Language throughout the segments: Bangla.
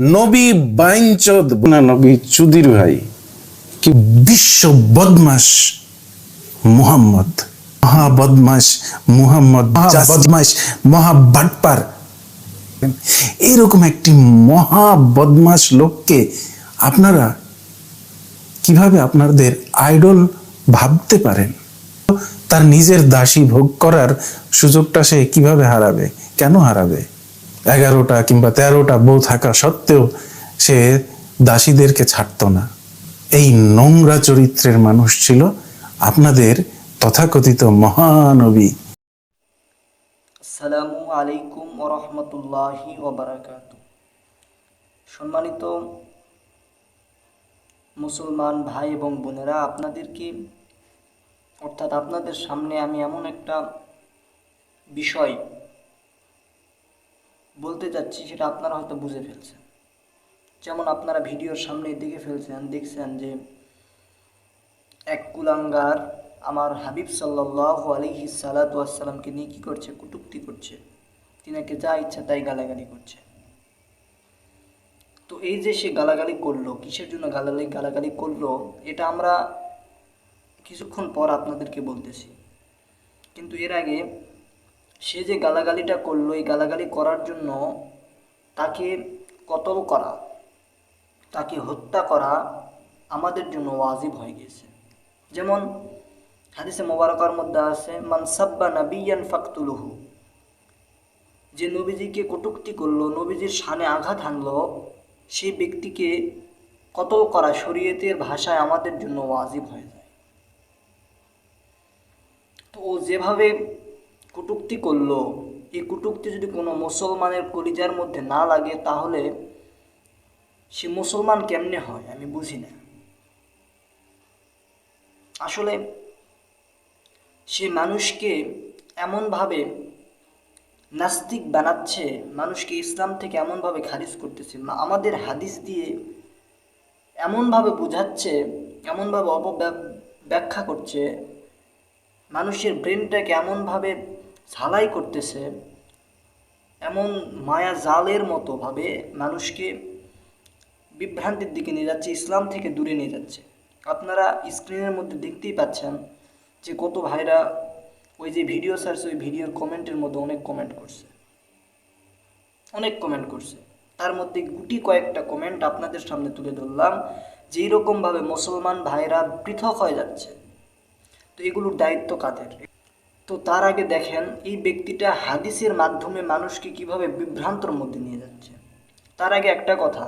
নবী বাইঞ্চদ না নবী চুদির ভাই কি বিশ্ব বদমাস মুহাম্মদ মহা বদমাস মুহাম্মদ বদমাস মহা বাটপার। এরকম একটি মহা বদমাস লোককে আপনারা কীভাবে আপনাদের আইডল ভাবতে পারেন? তার নিজের দাসী ভোগ করার সুযোগটা সে কীভাবে হারাবে? কেন হারাবে? এগারোটা কিংবা তেরোটা বউ থাকা সত্ত্বেও সে দাসীদেরকে ছাড়তো না। এই নোংরা চরিত্রের মানুষ ছিল আপনাদের তথাকথিত মহানবী। সালামু আলাইকুম ওরহমতুল্লাহি ওবরাকাত। সম্মানিত মুসলমান ভাই এবং বোনেরা, আপনাদেরকে অর্থাৎ আপনাদের সামনে আমি এমন একটা বিষয় বলতে চাচ্ছি, সেটা আপনারা হয়তো বুঝে ফেলছেন। যেমন আপনারা ভিডিওর সামনে দেখে ফেলছেন, দেখছেন যে এক কুলাঙ্গার আমার হাবিব সাল্লাহ আলহি সালাতামকে নিয়ে কী করছে? কটুক্তি করছে। তিনাকে যা ইচ্ছা তাই গালাগালি করছে। তো এই যে সে গালাগালি করল, কিসের জন্য গালাগালি গালাগালি করল, এটা আমরা কিছুক্ষণ পর আপনাদেরকে বলতেছি। কিন্তু এর আগে সে যে গালাগালিটা করল, এই গালাগালি করার জন্য তাকে কতল করা, তাকে হত্যা করা আমাদের জন্য ওয়াজিব হয়ে গেছে যেমন হাদিসে মোবারকার মধ্যে আছে মানসাব্বা নাবিয়ান ফাকতুলুহু যে নবীজিকে কটুক্তি করল, নবীজির সানে আঘাত হানলো সেই ব্যক্তিকে কতল করা শরীয়তের ভাষায় আমাদের জন্য ওয়াজিব হয়ে যায়। তো ও যেভাবে কটুক্তি করল। এই কটুক্তি যদি কোনো মুসলমানের কলিজার মধ্যে না লাগে, তাহলে সে মুসলমান কেমনে হয়? আমি বুঝি না। আসলে সে মানুষকে এমনভাবে নাস্তিক বানাচ্ছে, মানুষকে ইসলাম থেকে এমনভাবে খারিজ করতেছে আমাদের হাদিস দিয়ে এমনভাবে বোঝাচ্ছে, এমনভাবে অপব্যাখ্যা করছে, মানুষের ব্রেনটাকে এমনভাবে ঝালাই করতেছে, এমন মায়া জালের মতো ভাবে মানুষকে বিভ্রান্তির দিকে নিয়ে যাচ্ছে, ইসলাম থেকে দূরে নিয়ে যাচ্ছে। আপনারা স্ক্রিনের মধ্যে দেখতেই পাচ্ছেন যে কত ভাইরা ওই যে ভিডিও সার্চ ওই ভিডিওর কমেন্টের মধ্যে অনেক কমেন্ট করছে। অনেক কমেন্ট করছে। তার মধ্যে গুটি কয়েকটা কমেন্ট আপনাদের সামনে তুলে ধরলাম যে এইরকমভাবে মুসলমান ভাইরা পৃথক হয়ে যাচ্ছে। তো এগুলোর দায়িত্ব কাদের? তো তার আগে দেখেন, এই ব্যক্তিটা হাদিসের মাধ্যমে মানুষকে কীভাবে বিভ্রান্তর মধ্যে নিয়ে যাচ্ছে। তার আগে একটা কথা,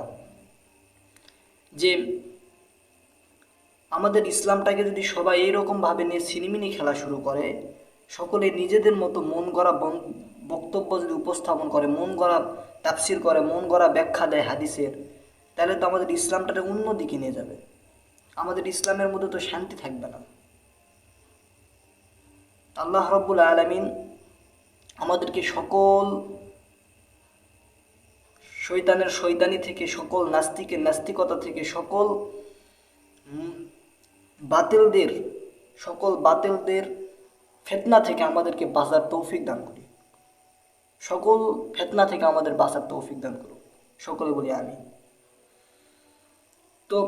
যে আমাদের ইসলামটাকে যদি সবাই এইরকমভাবে নিয়ে সিনেমিনি খেলা শুরু করে, সকলে নিজেদের মতো মন গড়া বক্তব্য যদি উপস্থাপন করে, মন গড়া তাফসির করে, মন গড়া ব্যাখ্যা দেয় হাদিসের, তাহলে তো আমাদের ইসলামটাকে অন্য দিকে নিয়ে যাবে। আমাদের ইসলামের মধ্যে তো শান্তি থাকবে না। আল্লাহ রব্বুল আলমিন আমাদেরকে সকল শৈতানের শৈতানি থেকে, সকল নাস্তিকের নাস্তিকতা থেকে, সকল বাতিলদের সকল বাতিলদের ফেতনা থেকে আমাদেরকে বাঁচার তৌফিক দান করি। সকল ফেতনা থেকে আমাদের বাঁচার তৌফিক দান করুক। সকলে বলি আমি তো,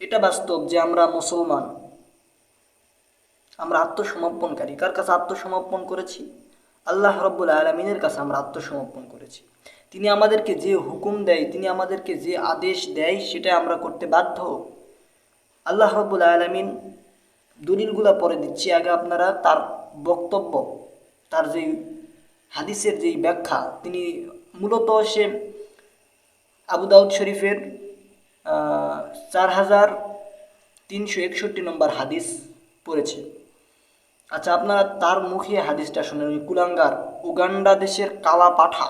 এটা বাস্তব যে আমরা মুসলমান আমরা আত্মসমর্পণকারী কার। কাছে আত্মসমর্পণ করেছি? আল্লাহ রব্বুল আলমিনের কাছে আমরা আত্মসমর্পণ করেছি। তিনি আমাদেরকে যে হুকুম দেয়, তিনি আমাদেরকে যে আদেশ দেয়, সেটা আমরা করতে বাধ্য। আল্লাহ রব্বুল আলমিন দলিলগুলা পরে দিচ্ছি। আগে আপনারা তার বক্তব্য, তার যেই হাদিসের যেই ব্যাখ্যা, তিনি মূলত সে আবু দাউদ শরীফের চার হাজার তিনশো একষট্টি নম্বর হাদিস পড়েছে। আচ্ছা আপনারা তার মুখে হাদিসটা শুনেন, ওই কুলাঙ্গার, উগান্ডা দেশের কালা পাঠা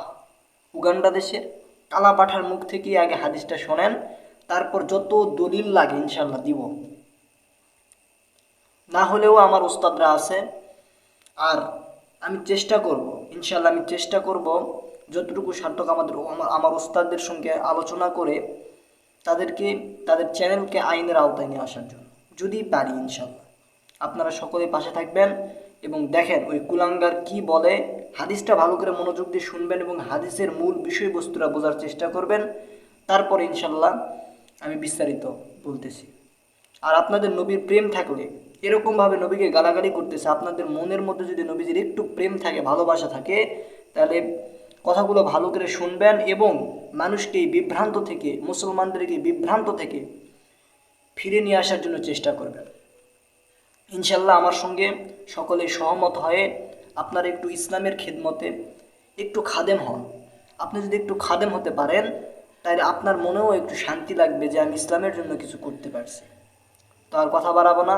উগান্ডা দেশের কালা পাঠার মুখ থেকে আগে হাদিসটা শোনেন, তারপর যত দলিল লাগে ইনশাল্লাহ দিব। না হলেও আমার উস্তাদরা আছে, আর আমি চেষ্টা করব ইনশাল্লাহ আমি চেষ্টা করব, যতটুকু সার্থক আমাদের আমার আমার উস্তাদদের সঙ্গে আলোচনা করে তাদেরকে, তাদের চ্যানেলকে আইনের আওতায় নিয়ে আসার জন্য। যদি পারি ইনশাল্লাহ আপনারা সকলে পাশে থাকবেন এবং দেখেন ওই কুলাঙ্গার কি বলে। হাদিসটা ভালো করে মনোযোগ দিয়ে শুনবেন এবং হাদিসের মূল বিষয়বস্তুটা বোঝার চেষ্টা করবেন। তারপর ইনশাল্লাহ আমি বিস্তারিত বলতেছি। আর আপনাদের নবীর প্রেম থাকলে, এরকমভাবে নবীকে গালাগালি করতেছে, আপনাদের মনের মধ্যে যদি নবীজির একটু প্রেম থাকে, ভালোবাসা থাকে, তাহলে কথাগুলো ভালো করে শুনবেন এবং মানুষকে বিভ্রান্ত থেকে, মুসলমানদেরকে বিভ্রান্ত থেকে ফিরে নিয়ে আসার জন্য চেষ্টা করবেন। ইনশাল্লাহ আমার সঙ্গে সকলে সহমত হয়ে আপনার একটু ইসলামের খেদমতে একটু খাদেম হন। আপনি যদি একটু খাদেম হতে পারেন তাহলে আপনার মনেও একটু শান্তি লাগবে যে আমি ইসলামের জন্য কিছু করতে পারছি। তো আর কথা বাড়াবো না।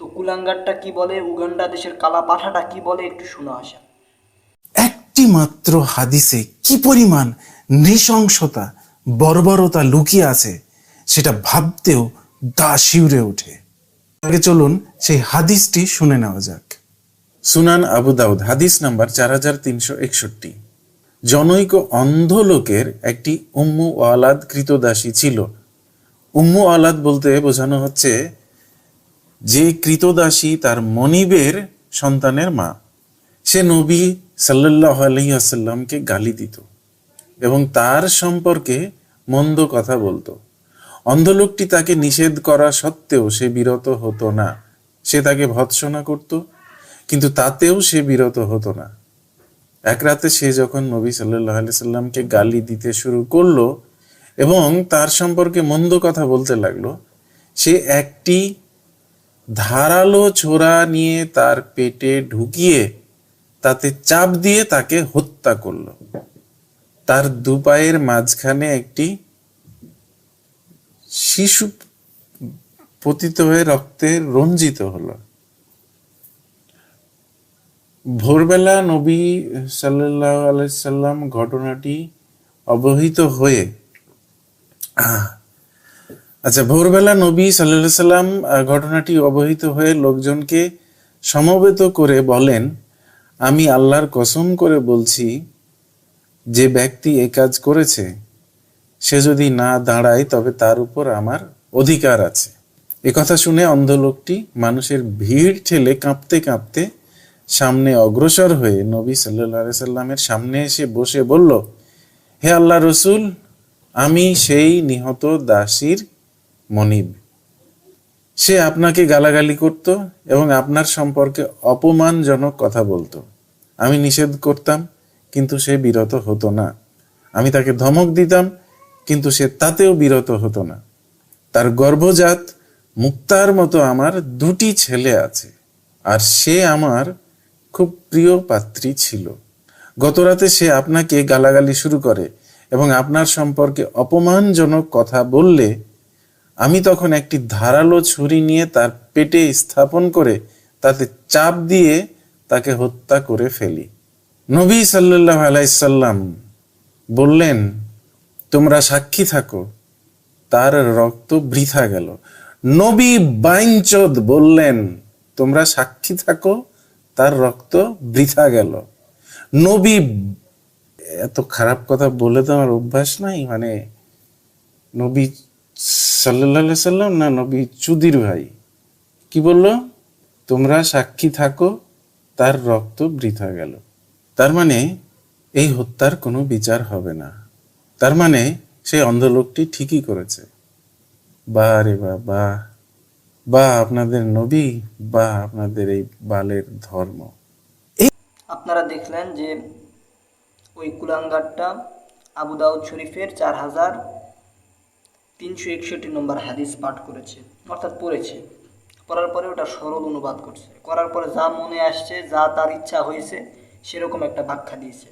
তো কুলাঙ্গারটা কি বলে, উগান্ডা দেশের কালা পাঠাটা কি বলে, একটু শুনে আসা একটি মাত্র হাদিসে কি পরিমাণ নৃশংসতা, বর্বরতা লুকিয়ে আছে, সেটা ভাবতেও গা শিউরে ওঠে। আগে চলুন সেই হাদিসটি শুনে নেওয়া যাক। সুনান আবু দাউদ, হাদিস নাম্বার চার হাজার তিনশো একষট্টি। জনৈক অন্ধ লোকের একটি উম্মু ওয়ালাদ কৃতদাসী ছিল। উম্মু ওয়ালাদ বলতে বোঝানো হচ্ছে যে কৃতদাসী তার মনিবের সন্তানের মা। সে নবী সাল্লাহ আলহিহাসাল্লামকে গালি দিত এবং তার সম্পর্কে মন্দ কথা বলতো। অন্ধ লোকটি তাকে নিষেধ করা সত্ত্বেও সে বিরত হতো না। সে তাকে ভৎসনা করত, কিন্তু তাতেও সে বিরত হতো না। এক রাতে সে যখন নবী সাল্লাহ আলি সাল্লামকে গালি দিতে শুরু করল এবং তার সম্পর্কে মন্দ কথা বলতে লাগল, সে একটি ধারালো ছোরা নিয়ে তার পেটে ঢুকিয়ে তাতে চাপ দিয়ে তাকে হত্যা করল। তার দুপায়ের মাঝখানে একটি শিশু পতিত হয়ে রক্তে রঞ্জিত হলো। ভোরবেলা নবী সাল্লাহ আলাইসাল্লাম ঘটনাটি অবহিত হয়ে আচ্ছা ভোরবেলা নবী সাল্লাহ সাল্লাম ঘটনাটি অবহিত হয়ে লোকজনকে সমবেত করে বলেন, আমি আল্লাহর কসম করে বলছি, যে ব্যক্তি এ কাজ করেছে যদি না দাঁড়ায়, তবে তার উপর আমার অধিকার আছে। কথা শুনে অন্ধ লোকটি মানুষের ভিড় ঠেলে কাঁপতে কাঁপতে সামনে অগ্রসর হয়ে নবী সাল্লাহ সাল্লামের সামনে এসে বসে বলল, হে আল্লাহ রসুল, আমি সেই নিহত দাসীর মনিব। সে আপনাকে গালাগালি করত এবং আপনার সম্পর্কে অপমানজনক কথা বলতো। আমি নিষেধ করতাম, কিন্তু সে বিরত হতো না। আমি তাকে ধমক দিতাম কিন্তু সে তাতেও বিরত হতো না। তার গর্ভজাত মুক্তার মতো আমার দুটি ছেলে আছে, আর সে আমার খুব প্রিয় পাত্রী ছিল। গতরাতে সে আপনাকে গালাগালি শুরু করে এবং আপনার সম্পর্কে অপমানজনক কথা বললে আমি তখন একটি ধারালো ছুরি নিয়ে তার পেটে স্থাপন করে তাতে চাপ দিয়ে তাকে হত্যা করে ফেলি। নবী সাল্লাহ আলাইসাল্লাম বললেন তোমরা সাক্ষী থাকো। তার রক্ত বৃথা গেল। নবী বাইনচোদ বললেন, তোমরা সাক্ষী থাকো, তার রক্ত বৃথা গেল। নবী, এত খারাপ কথা বলে তো আমার অভ্যাস নাই মানে নবী সাল্লাহ সাল্লাম না নবী চুদির ভাই? কি বলল? তোমরা সাক্ষী থাকো, তার রক্ত বৃথা গেল। তার মানে এই হত্যার কোনো বিচার হবে না। তার মানে সেই অন্ধ লোকটি ঠিকই করেছে। বা রে বা বা বা আপনাদের নবী বা আপনাদের এই বালের ধর্ম। আপনারা দেখলেন যে ওই কুলাঙ্গারটা আবু দাউদ শরীফের চার হাজার তিনশো একষট্টি নম্বর হাদিস পাঠ করেছে অর্থাৎ পড়েছে। পড়ার পরে ওটা সরল অনুবাদ করছে। করার পরে যা মনে আসছে যা তার ইচ্ছা হয়েছে সেরকম একটা ব্যাখ্যা দিয়েছে।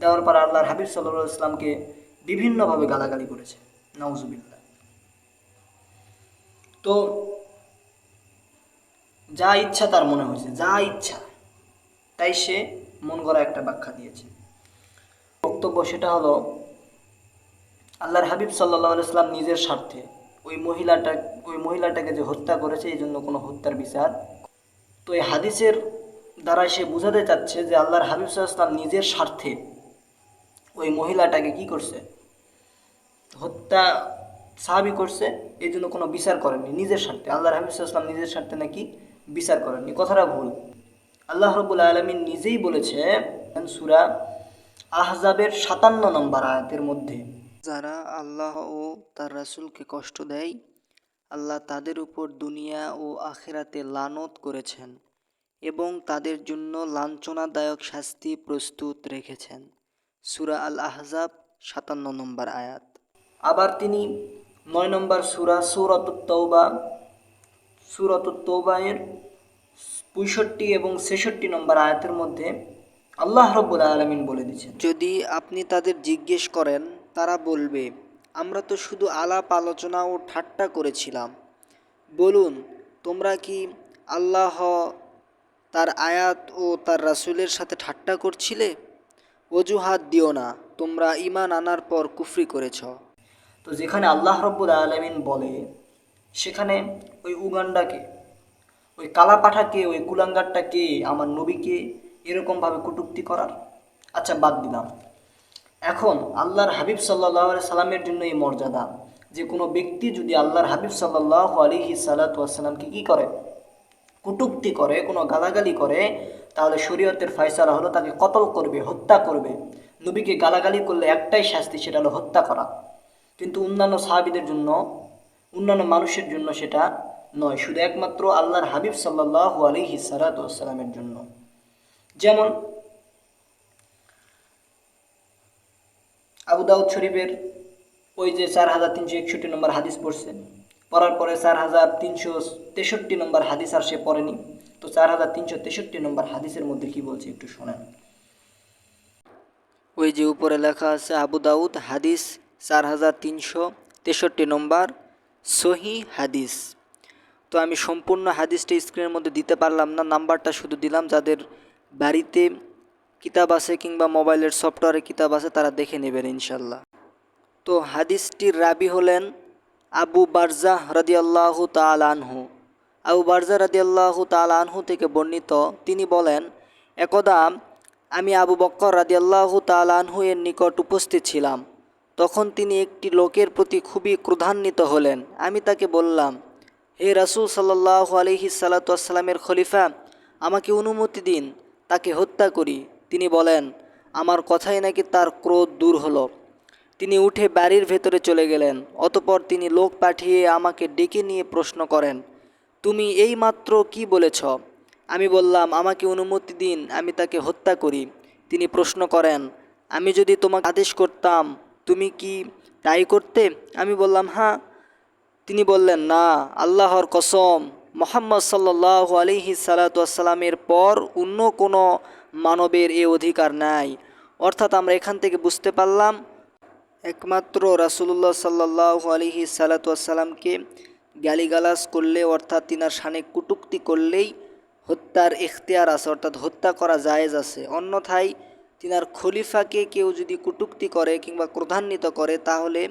দেওয়ার পর আল্লাহর হাবিব সাল্লাহ ইসলামকে বিভিন্নভাবে গালাগালি করেছে নওজুবিল্লা তো যা ইচ্ছা তার মনে হয়েছে, যা ইচ্ছা, তাই সে মন গড়া একটা ব্যাখ্যা দিয়েছে। বক্তব্য সেটা হলো, আল্লাহর হাবিব সাল্লাহ ইসলাম নিজের স্বার্থে ওই মহিলাটা, ওই মহিলাটাকে যে হত্যা করেছে, এই জন্য কোনো হত্যার বিচার তো এই হাদিসের দ্বারা সে বোঝাতে চাচ্ছে যে আল্লাহর হাবিব সাল্লাহ নিজের স্বার্থে ওই মহিলাটাকে কি করছে? হত্যা সাহাবি করছে, এই জন্য কোনো বিচার করেননি। নিজের স্বার্থে। আল্লাহ ইসলাম নিজের স্বার্থে নাকি বিচার করেননি। কথাটা ভুল। আল্লাহ রবুল আলমিন নিজেই বলেছে সুরা আহজাবের সাতান্ন নম্বর আয়াতের মধ্যে, যারা আল্লাহ ও তার রাসুলকে কষ্ট দেয়, আল্লাহ তাদের উপর দুনিয়া ও আখেরাতে লানত করেছেন এবং তাদের জন্য লাঞ্ছনাদায়ক শাস্তি প্রস্তুত রেখেছেন। সুরা আল আহজাব সাতান্ন নম্বর আয়াত। আবার তিনি নয় নম্বর সুরা সুরত তৌবা সুরত তৌবায়ের পঁয়ষট্টি এবং ছেষট্টি নম্বর আয়াতের মধ্যে আল্লাহ রব্বুল আলমিন বলে দিচ্ছেন যদি আপনি তাদের জিজ্ঞেস করেন, তারা বলবে, আমরা তো শুধু আলাপ, আলোচনা ও ঠাট্টা করেছিলাম। বলুন, তোমরা কি আল্লাহ তার আয়াত ও তার রাসূলের সাথে ঠাট্টা করছিলে? অজুহাত দিও না, তোমরা ইমান আনার পর কুফরি করেছ। তো যেখানে আল্লাহ রব্বুল আলমিন বলে, সেখানে ওই উগান্ডাকে, ওই কালাপাঠাকে, ওই কুলাঙ্গারটাকে, আমার নবীকে এরকমভাবে কটূক্তি করার? আচ্ছা বাদ দিলাম। এখন আল্লাহর হাবিব সাল্লাহ সাল্লামের জন্য এই মর্যাদা, যে কোনো ব্যক্তি যদি আল্লাহর হাবিব সাল্লাহ আলিহি সাল্লাতামকে কী করে? কটূক্তি করে, কোনো গালাগালি করে তাহলে শরীয়তের ফয়সালা হলো তাকে কতল করবে, হত্যা করবে। নবীকে গালাগালি করলে একটাই শাস্তি সেটা হলো হত্যা করা। কিন্তু অন্যান্য সাহাবিদের জন্য, অন্যান্য মানুষের জন্য সেটা নয়, শুধু একমাত্র আল্লাহর হাবিব সাল্লাহ আলিহি সালাতামের জন্য। যেমন আবু দাউদ শরীফের ওই যে চার হাজার তিনশো একষট্টি নম্বর হাদিস পড়ছে পড়ার পরে চার হাজার তিনশো তেষট্টি নম্বর হাদিস আর সে পড়েনি। তো চার হাজার তিনশো তেষট্টি নম্বর হাদিসের মধ্যে কি বলছে একটু শোনেন। ওই যে উপরে লেখা আছে আবু দাউদ, হাদিস চার হাজার তিনশো তেষট্টি নম্বর, সহি হাদিস। তো আমি সম্পূর্ণ হাদিসটা স্ক্রিনের মধ্যে দিতে পারলাম না, নাম্বারটা শুধু দিলাম, যাদের বাড়িতে কিতাব আছে কিংবা মোবাইলের সফটওয়্যারে কিতাব আছে, তারা দেখে নেবেন ইনশাল্লাহ তো হাদিসটির রাবি হলেন আবু বারজা রাদিয়াল্লাহু তাল আনহু। আবু বারজা রাদিয়াল্লাহু তাল আনহু থেকে বর্ণিত, তিনি বলেন, একদা আমি আবু বক্কর রাদিয়াল্লাহু তাল আনহু এর নিকট উপস্থিত ছিলাম। তখন তিনি একটি লোকের প্রতি খুবই ক্রোধান্বিত হলেন। আমি তাকে বললাম, হে রাসূল সাল্লাহ আলহি সাল্লাতামের খলিফা, আমাকে অনুমতি দিন, তাকে হত্যা করি। তিনি বলেন, আমার কথাই নাকি তার ক্রোধ দূর হলো। তিনি উঠে বাড়ির ভেতরে চলে গেলেন। অতপর তিনি লোক পাঠিয়ে আমাকে ডেকে নিয়ে প্রশ্ন করেন তুমি এই মাত্র কি বলেছ? আমি বললাম, আমাকে অনুমতি দিন, আমি তাকে হত্যা করি। তিনি প্রশ্ন করেন, আমি যদি তোমাকে আদেশ করতাম, তুমি কি তাই করতে? আমি বললাম হ্যাঁ। তিনি বললেন, না, আল্লাহর কসম, মোহাম্মদ সাল্লাহ আলিহি সালাতামের পর অন্য কোনো মানবের এ অধিকার নাই। অর্থাৎ আমরা এখান থেকে বুঝতে পারলাম, একমাত্র রাসুলুল্লাহ সাল্লাহ আলিহি সালাতামকে গালিগালাজ করলে, অর্থাৎ তিনার সানে কুটুক্তি করলেই হত্যার এখতিয়ার আছে, অর্থাৎ হত্যা করা জায়েজ আছে। অন্যথায় তিনার খলিফাকে কেউ যদি কুটুক্তি করে কিংবা ক্রধান্বিত করে, তাহলে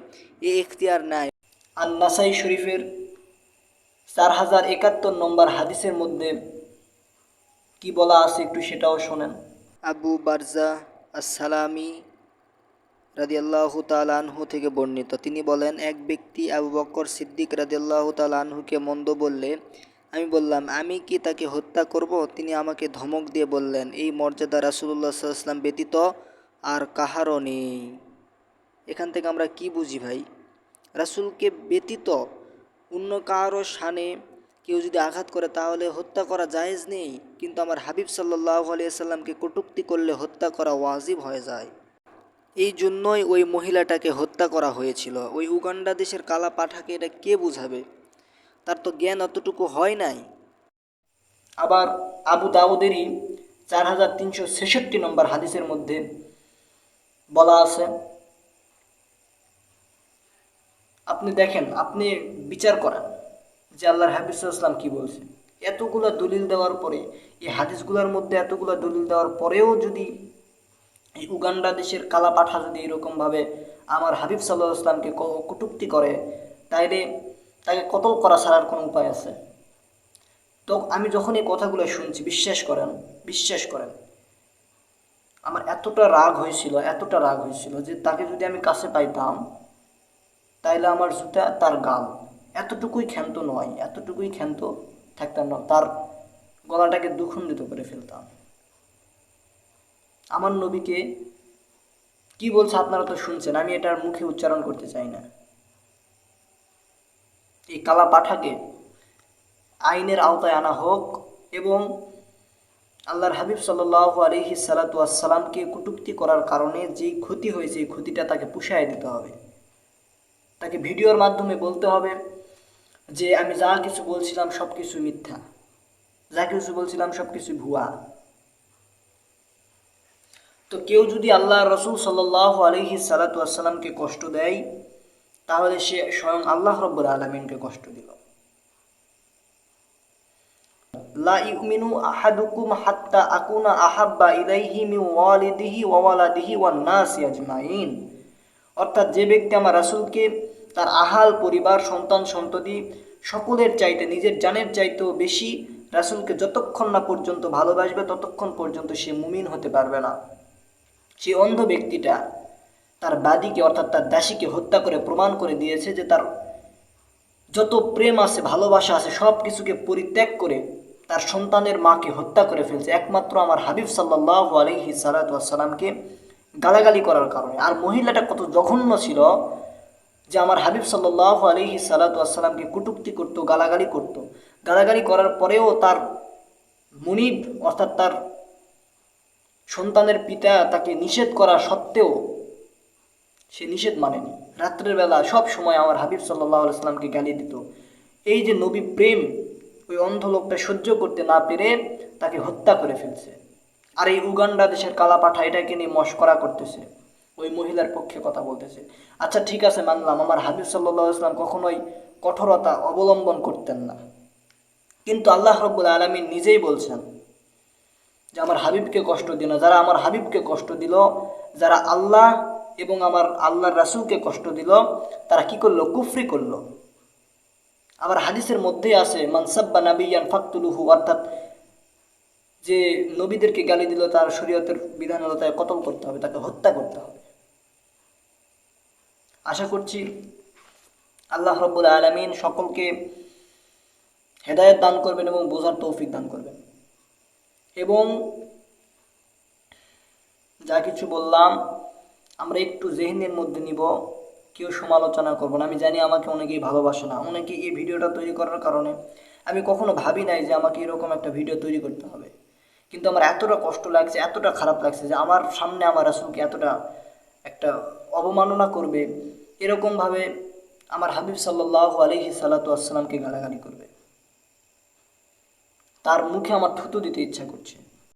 এ এখতিয়ার নাই। নাসাই শরীফের চার হাজার একাত্তর নম্বর হাদিসের মধ্যে কি বলা আছে একটু সেটাও শোনেন। আবু বারজা আসসালামি রাদিয়াল্লাহু তালানহু থেকে বর্ণিত। তিনি বলেন, এক ব্যক্তি আবু বক্কর সিদ্দিক রাদিয়াল্লাহু তালানহুকে মন্দ বললে, আমি বললাম, আমি কি তাকে হত্যা করব? তিনি আমাকে ধমক দিয়ে বললেন, এই মর্যাদা রাসুলুল্লাহ সাল্লাম ব্যতীত আর কাহারও নেই। এখান থেকে আমরা কি বুঝি ভাই? রাসুলকে ব্যতীত অন্য কারও শানে কেউ যদি আঘাত করে, তাহলে হত্যা করা জায়েজ নেই। কিন্তু আমার হাবিব সাল্লাহ আলিয়াল্লামকে কটুক্তি করলে হত্যা করা ওয়াজিব হয়ে যায়। এই জন্যই ওই মহিলাটাকে হত্যা করা হয়েছিল। ওই উগান্ডা দেশের কালা পাঠাকে এটা কে বুঝাবে? তার তো জ্ঞান অতটুকু হয় নাই। আবার আবু দাউদেরই চার হাজার তিনশো ছেষট্টি নম্বর হাদিসের মধ্যে বলা আছে, আপনি দেখেন, আপনি বিচার করেন যে আল্লাহর হাফিজাম কি বলছে। এতগুলো দলিল দেওয়ার পরে, এই হাদিসগুলোর মধ্যে এতগুলো দলিল দেওয়ার পরেও যদি এই উগান্ডা দেশের কালা পাঠা যদি এরকমভাবে আমার হাবিব সাল্লাহ ইসলামকে কটুক্তি করে, তাইলে তাকে কতল করা ছাড়ার কোনো উপায় আছে? তো আমি যখন এই কথাগুলো শুনছি, বিশ্বাস করেন বিশ্বাস করেন, আমার এতটা রাগ হয়েছিল, এতটা রাগ হয়েছিল যে তাকে যদি আমি কাছে পাইতাম, তাইলে আমার জুতা তার গাল। এতটুকুই ক্ষান্ত নয়, এতটুকুই ক্ষান্ত থাকতাম না, তার গলাটাকে দুখণ্ডিত করে ফেলতাম। আমার নবীকে কি বলছে আপনারা তো শুনছেন, আমি এটার মুখে উচ্চারণ করতে চাই না। এই কালা পাঠাকে আইনের আওতায় আনা হোক এবং আল্লাহর হাবিব সাল্লাহ আলহি সালাতামকে কটুক্তি করার কারণে যে ক্ষতি হয়েছে, এই ক্ষতিটা তাকে পুষায় দিতে হবে। তাকে ভিডিওর মাধ্যমে বলতে হবে যে, আমি যা কিছু বলছিলাম সব কিছু মিথ্যা। যা কিছু বলছিলাম সব কিছু ভুয়া। তো কেউ যদি আল্লাহ রসুল সাল্লাহ আলহি সালাতামকে কষ্ট দেয়, তাহলে সে স্বয়ং আল্লাহ রব্বুর আলমিনকে কষ্ট দিল। লা ইউমিনু আহাদুকুম হাত্তা আকুনা আহাব্বা ইলাইহি মিন ওয়ালিদিহি ওয়া ওয়ালাদিহি ওয়ান নাসি অর্থাৎ যে ব্যক্তি আমার রাসূলকে তার আহাল, পরিবার, সন্তান, সন্ততি সকলের চাইতে, নিজের জানের চাইতেও বেশি রাসূলকে যতক্ষণ না পর্যন্ত ভালোবাসবে, ততক্ষণ পর্যন্ত সে মুমিন হতে পারবে না। সেই অন্ধ ব্যক্তিটা তার বাদীকে অর্থাৎ তার দাসীকে হত্যা করে প্রমাণ করে দিয়েছে যে তার যত প্রেম আছে, ভালোবাসা আছে, সব কিছুকে পরিত্যাগ করে তার সন্তানের মাকে হত্যা করে ফেলছে। একমাত্র আমার হাবিব সাল্লাহ আলহি সালাতামকে গালাগালি করার কারণে। আর মহিলাটা কত জঘন্য ছিল যে আমার হাবিব সাল্লাহ আলহি সালাতামকে কুটুক্তি করত, গালাগালি করত। গালাগালি করার পরেও তার মুনিব অর্থাৎ তার সন্তানের পিতা তাকে নিষেধ করা সত্ত্বেও সে নিষেধ মানেনি। রাত্রের বেলা সব সময় আমার হাবিব সাল্লাহ সাল্লামকে গালি দিত। এই যে নবী প্রেম, ওই অন্ধ লোকটা সহ্য করতে না পেরে তাকে হত্যা করে ফেলছে। আর এই উগান্ডা দেশের কালা পাঠা এটাকে নিয়ে মস্করা করতেছে। ওই মহিলার পক্ষে কথা বলতেছে। আচ্ছা ঠিক আছে, মানলাম, আমার হাবিব সাল্লাহ ইসলাম কখনোই কঠোরতা অবলম্বন করতেন না। কিন্তু আল্লাহ রব্বুল আলমী নিজেই বলছেন যে আমার হাবিবকে কষ্ট দিল, যারা আমার হাবিবকে কষ্ট দিল, যারা আল্লাহ এবং আমার আল্লাহর রাসুলকে কষ্ট দিল, তারা কি করল? কুফরি করল। আবার হাদিসের মধ্যেই আছে মানসাব্বা নাবিয়ান ফাকতুলুহু অর্থাৎ যে নবীদেরকে গালি দিল, তার শরীয়তের বিধান হলো তাকে কতল করতে হবে, তাকে হত্যা করতে হবে। আশা করছি আল্লাহ রব্বুল আলমিন সকলকে হেদায়ত দান করবেন এবং বোঝার তৌফিক দান করবেন। এবং যা কিছু বললাম, আমরা একটু জেহনের মধ্যে নিব, কেউ সমালোচনা করব না। আমি জানি আমাকে অনেকেই ভালোবাসে না। অনেকে এই ভিডিওটা তৈরি করার কারণে আমি কখনো ভাবি নাই যে আমাকে এরকম একটা ভিডিও তৈরি করতে হবে। কিন্তু আমার এতটা কষ্ট লাগছে, এতটা খারাপ লাগছে যে আমার সামনে আমার রাসুলকে এতটা একটা অবমাননা করবে, এরকমভাবে আমার হাবিব সাল্লাহ আলহি সাল্লাতু আসসালামকে গালাগালি করবে। তার মুখে আমার থুতু দিতে ইচ্ছা করছে।